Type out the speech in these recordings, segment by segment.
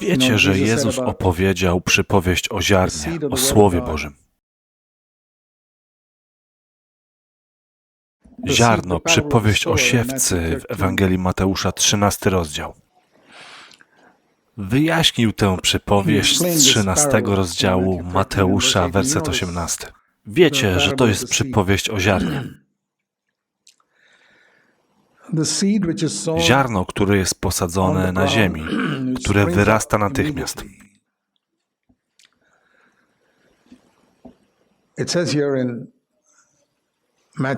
Wiecie, że Jezus opowiedział przypowieść o ziarnie, o Słowie Bożym. Ziarno, przypowieść o siewcy w Ewangelii Mateusza, 13 rozdział. Wyjaśnił tę przypowieść z 13 rozdziału Mateusza, werset 18. Wiecie, że to jest przypowieść o ziarnie. Ziarno, które jest posadzone na ziemi, które wyrasta natychmiast.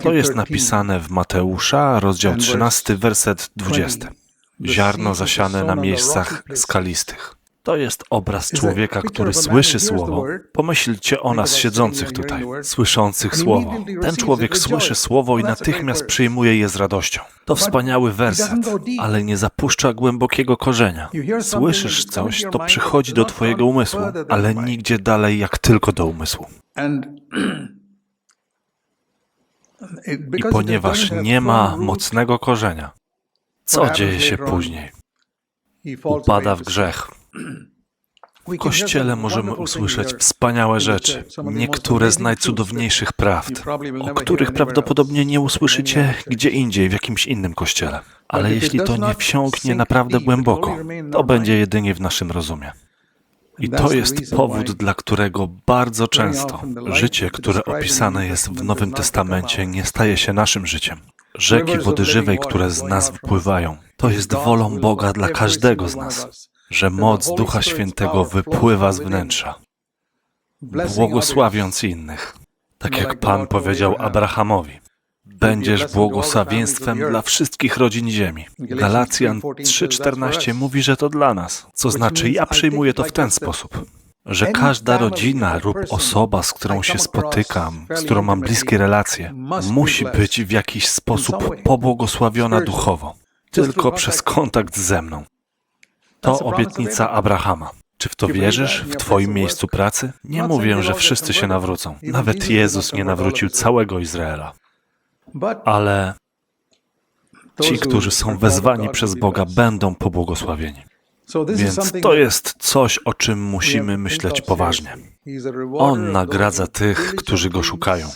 To jest napisane w Mateusza, rozdział 13, werset 20. Ziarno zasiane na miejscach skalistych. To jest obraz człowieka, który słyszy słowo. Pomyślcie o nas siedzących tutaj, słyszących słowo. Ten człowiek słyszy słowo i natychmiast przyjmuje je z radością. To wspaniały werset, ale nie zapuszcza głębokiego korzenia. Słyszysz coś, to przychodzi do Twojego umysłu, ale nigdzie dalej jak tylko do umysłu. I ponieważ nie ma mocnego korzenia, co dzieje się później? Upada w grzech. W Kościele możemy usłyszeć wspaniałe rzeczy, niektóre z najcudowniejszych prawd, o których prawdopodobnie nie usłyszycie gdzie indziej, w jakimś innym kościele. Ale jeśli to nie wsiąknie naprawdę głęboko, to będzie jedynie w naszym rozumie. I to jest powód, dla którego bardzo często życie, które opisane jest w Nowym Testamencie, nie staje się naszym życiem. Rzeki wody żywej, które z nas wypływają, to jest wolą Boga dla każdego z nas, że moc Ducha Świętego wypływa z wnętrza, błogosławiąc innych. Tak jak Pan powiedział Abrahamowi, będziesz błogosławieństwem dla wszystkich rodzin ziemi. Galacjan 3:14 mówi, że to dla nas, co znaczy ja przyjmuję to w ten sposób że każda rodzina lub osoba, z którą się spotykam, z którą mam bliskie relacje, musi być w jakiś sposób pobłogosławiona duchowo, tylko przez kontakt ze mną. To obietnica Abrahama. Czy w to wierzysz w Twoim miejscu pracy? Nie mówię, że wszyscy się nawrócą. Nawet Jezus nie nawrócił całego Izraela. Ale ci, którzy są wezwani przez Boga, będą pobłogosławieni. Więc to jest coś, o czym musimy myśleć poważnie. On nagradza tych, którzy go szukają.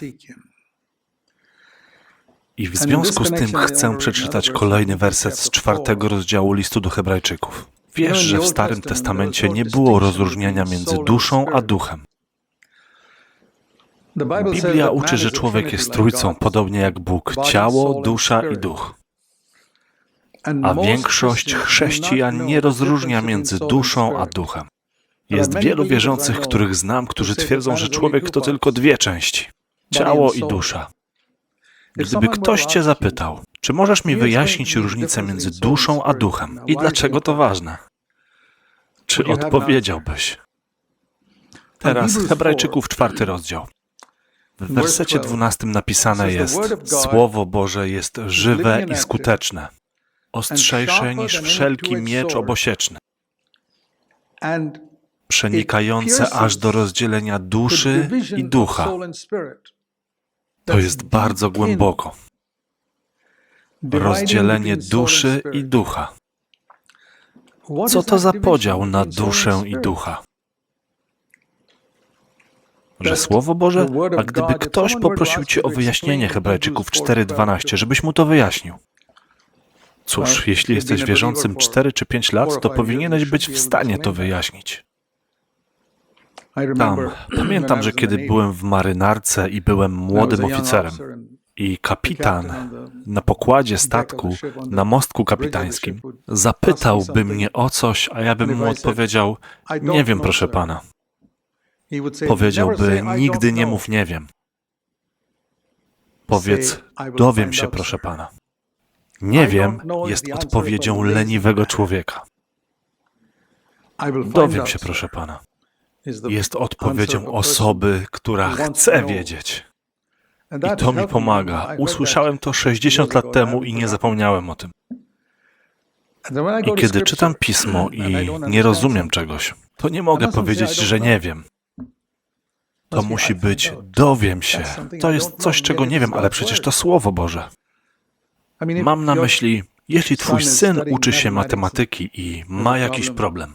I w związku z tym chcę przeczytać kolejny werset z czwartego rozdziału listu do Hebrajczyków. Wiesz, że w Starym Testamencie nie było rozróżniania między duszą a duchem. Biblia uczy, że człowiek jest trójcą, podobnie jak Bóg ciało, dusza i duch. A większość chrześcijan nie rozróżnia między duszą a duchem. Jest wielu wierzących, których znam, którzy twierdzą, że człowiek to tylko dwie części ciało i dusza. Gdyby ktoś cię zapytał, czy możesz mi wyjaśnić różnicę między duszą a duchem i dlaczego to ważne? Czy odpowiedziałbyś? Teraz Hebrajczyków czwarty rozdział. W wersecie dwunastym napisane jest: Słowo Boże jest żywe i skuteczne, ostrzejsze niż wszelki miecz obosieczny, przenikające aż do rozdzielenia duszy i ducha. To jest bardzo głęboko. Rozdzielenie duszy i ducha. Co to za podział na duszę i ducha? Że Słowo Boże? A gdyby ktoś poprosił Cię o wyjaśnienie Hebrajczyków 4.12, żebyś mu to wyjaśnił. Cóż, jeśli jesteś wierzącym 4 czy 5 lat, to powinieneś być w stanie to wyjaśnić. Tam, pamiętam, że kiedy byłem w marynarce i byłem młodym oficerem, i kapitan na pokładzie statku, na mostku kapitańskim, zapytałby mnie o coś, a ja bym mu odpowiedział: Nie wiem, proszę pana. Powiedziałby: Nigdy nie mów, nie wiem. Powiedz: Dowiem się, proszę pana. Nie wiem jest odpowiedzią leniwego człowieka. Dowiem się, proszę pana. Jest odpowiedzią osoby, która chce wiedzieć. I to mi pomaga. Usłyszałem to 60 lat temu i nie zapomniałem o tym. I kiedy czytam pismo i nie rozumiem czegoś, to nie mogę powiedzieć, że nie wiem. To musi być dowiem się. To jest coś, czego nie wiem, ale przecież to Słowo Boże. Mam na myśli, jeśli twój syn uczy się matematyki i ma jakiś problem,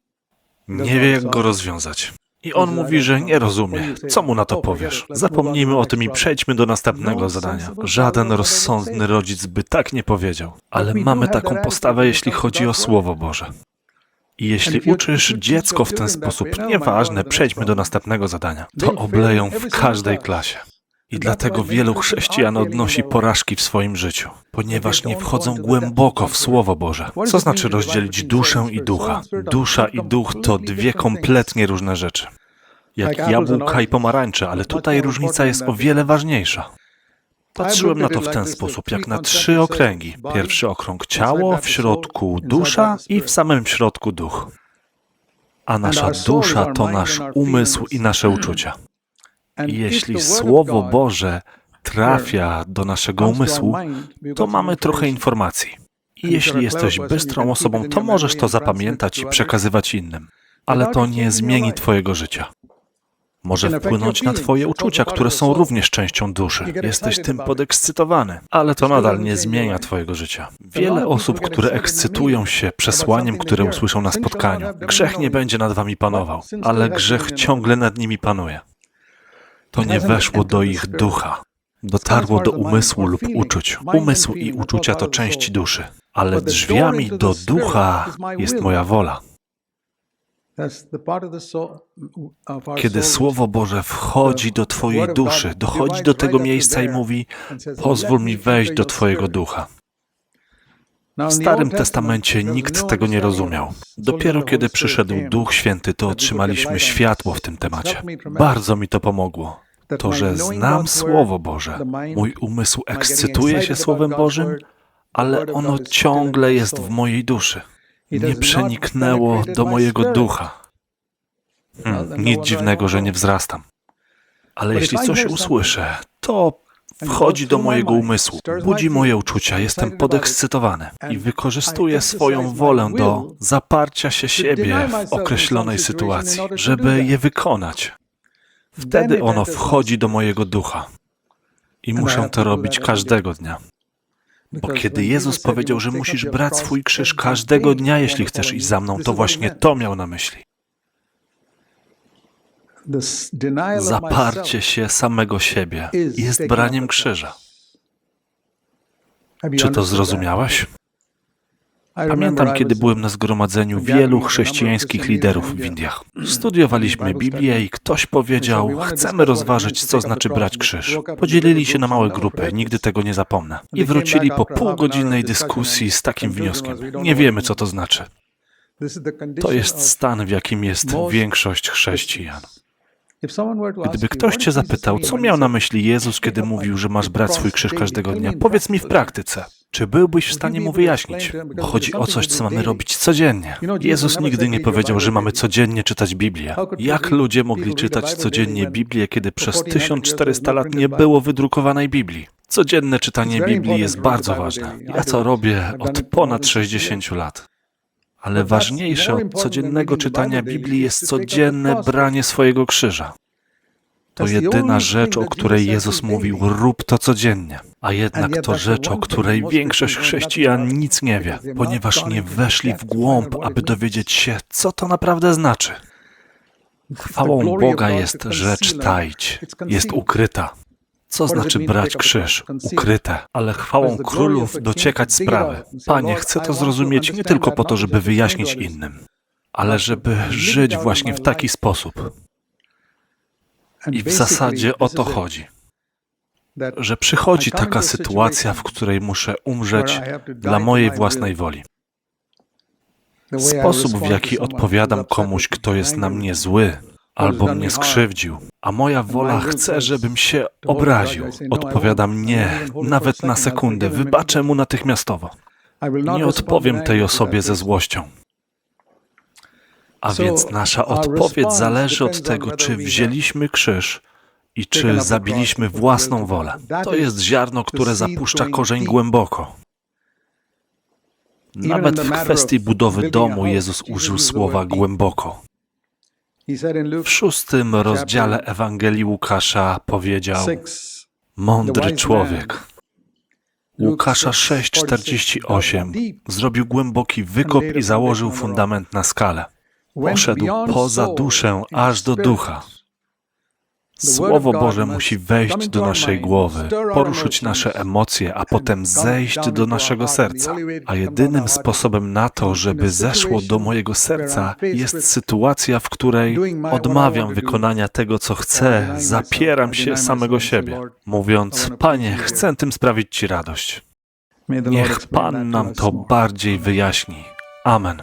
Nie wie, jak go rozwiązać. I on mówi, że nie rozumie. Co mu na to powiesz? Zapomnijmy o tym i przejdźmy do następnego zadania. Żaden rozsądny rodzic by tak nie powiedział. Ale mamy taką postawę, jeśli chodzi o Słowo Boże. I jeśli uczysz dziecko w ten sposób, nieważne, przejdźmy do następnego zadania, to obleją w każdej klasie. I dlatego wielu chrześcijan odnosi porażki w swoim życiu, ponieważ nie wchodzą głęboko w Słowo Boże. Co znaczy rozdzielić duszę i ducha? Dusza i duch to dwie kompletnie różne rzeczy. Jak jabłka i pomarańcze, ale tutaj różnica jest o wiele ważniejsza. Patrzyłem na to w ten sposób, jak na trzy okręgi. Pierwszy okrąg ciało, w środku dusza i w samym środku duch. A nasza dusza to nasz umysł i nasze uczucia. Jeśli Słowo Boże trafia do naszego umysłu, to mamy trochę informacji. I jeśli jesteś bystrą osobą, to możesz to zapamiętać i przekazywać innym. Ale to nie zmieni Twojego życia. Może wpłynąć na Twoje uczucia, które są również częścią duszy. Jesteś tym podekscytowany, ale to nadal nie zmienia Twojego życia. Wiele osób, które ekscytują się przesłaniem, które usłyszą na spotkaniu. Grzech nie będzie nad Wami panował, ale grzech ciągle nad nimi panuje. To nie weszło do ich ducha. Dotarło do umysłu lub uczuć. Umysł i uczucia to część duszy, ale drzwiami do ducha jest moja wola. Kiedy Słowo Boże wchodzi do Twojej duszy, dochodzi do tego miejsca i mówi: Pozwól mi wejść do Twojego ducha. W Starym Testamencie nikt tego nie rozumiał. Dopiero kiedy przyszedł Duch Święty, to otrzymaliśmy światło w tym temacie. Bardzo mi to pomogło. To, że znam Słowo Boże, mój umysł ekscytuje się Słowem Bożym, ale ono ciągle jest w mojej duszy. Nie przeniknęło do mojego ducha. Hmm, nic dziwnego, że nie wzrastam. Ale jeśli coś usłyszę, to wchodzi do mojego umysłu, budzi moje uczucia, jestem podekscytowany i wykorzystuję swoją wolę do zaparcia się siebie w określonej sytuacji, żeby je wykonać. Wtedy ono wchodzi do mojego ducha. I muszę to robić każdego dnia. Bo kiedy Jezus powiedział, że musisz brać swój krzyż każdego dnia, jeśli chcesz iść za mną, to właśnie to miał na myśli. Zaparcie się samego siebie jest braniem krzyża. Czy to zrozumiałeś? Pamiętam, kiedy byłem na zgromadzeniu wielu chrześcijańskich liderów w Indiach. Studiowaliśmy Biblię i ktoś powiedział, chcemy rozważyć, co znaczy brać krzyż. Podzielili się na małe grupy, nigdy tego nie zapomnę. I wrócili po półgodzinnej dyskusji z takim wnioskiem. Nie wiemy, co to znaczy. To jest stan, w jakim jest większość chrześcijan. Gdyby ktoś cię zapytał, co miał na myśli Jezus, kiedy mówił, że masz brać swój krzyż każdego dnia, powiedz mi w praktyce. Czy byłbyś w stanie mu wyjaśnić? Bo chodzi o coś, co mamy robić codziennie. Jezus nigdy nie powiedział, że mamy codziennie czytać Biblię. Jak ludzie mogli czytać codziennie Biblię, kiedy przez 1400 lat nie było wydrukowanej Biblii? Codzienne czytanie Biblii jest bardzo ważne. Ja to robię od ponad 60 lat. Ale ważniejsze od codziennego czytania Biblii jest codzienne branie swojego krzyża. To jedyna rzecz, o której Jezus mówił, rób to codziennie. A jednak to rzecz, o której większość chrześcijan nic nie wie, ponieważ nie weszli w głąb, aby dowiedzieć się, co to naprawdę znaczy. Chwałą Boga jest rzecz tajć, jest ukryta. Co znaczy brać krzyż? Ukryte, ale chwałą królów dociekać sprawy. Panie, chcę to zrozumieć nie tylko po to, żeby wyjaśnić innym, ale żeby żyć właśnie w taki sposób. I w zasadzie o to chodzi. Że przychodzi taka sytuacja, w której muszę umrzeć dla mojej własnej woli. Sposób, w jaki odpowiadam komuś, kto jest na mnie zły, albo mnie skrzywdził, a moja wola chce, żebym się obraził. Odpowiadam nie, nawet na sekundę, wybaczę mu natychmiastowo. Nie odpowiem tej osobie ze złością. A więc nasza odpowiedź zależy od tego, czy wzięliśmy krzyż i czy zabiliśmy własną wolę. To jest ziarno, które zapuszcza korzeń głęboko. Nawet w kwestii budowy domu Jezus użył słowa głęboko. W szóstym rozdziale Ewangelii Łukasza powiedział: Mądry człowiek. Łukasza 6,48 zrobił głęboki wykop i założył fundament na skale. poszedł poza duszę aż do ducha. Słowo Boże musi wejść do naszej głowy, poruszyć nasze emocje, a potem zejść do naszego serca. A jedynym sposobem na to, żeby zeszło do mojego serca, jest sytuacja, w której odmawiam wykonania tego, co chcę, zapieram się samego siebie, mówiąc: Panie, chcę tym sprawić Ci radość. Niech Pan nam to bardziej wyjaśni. Amen.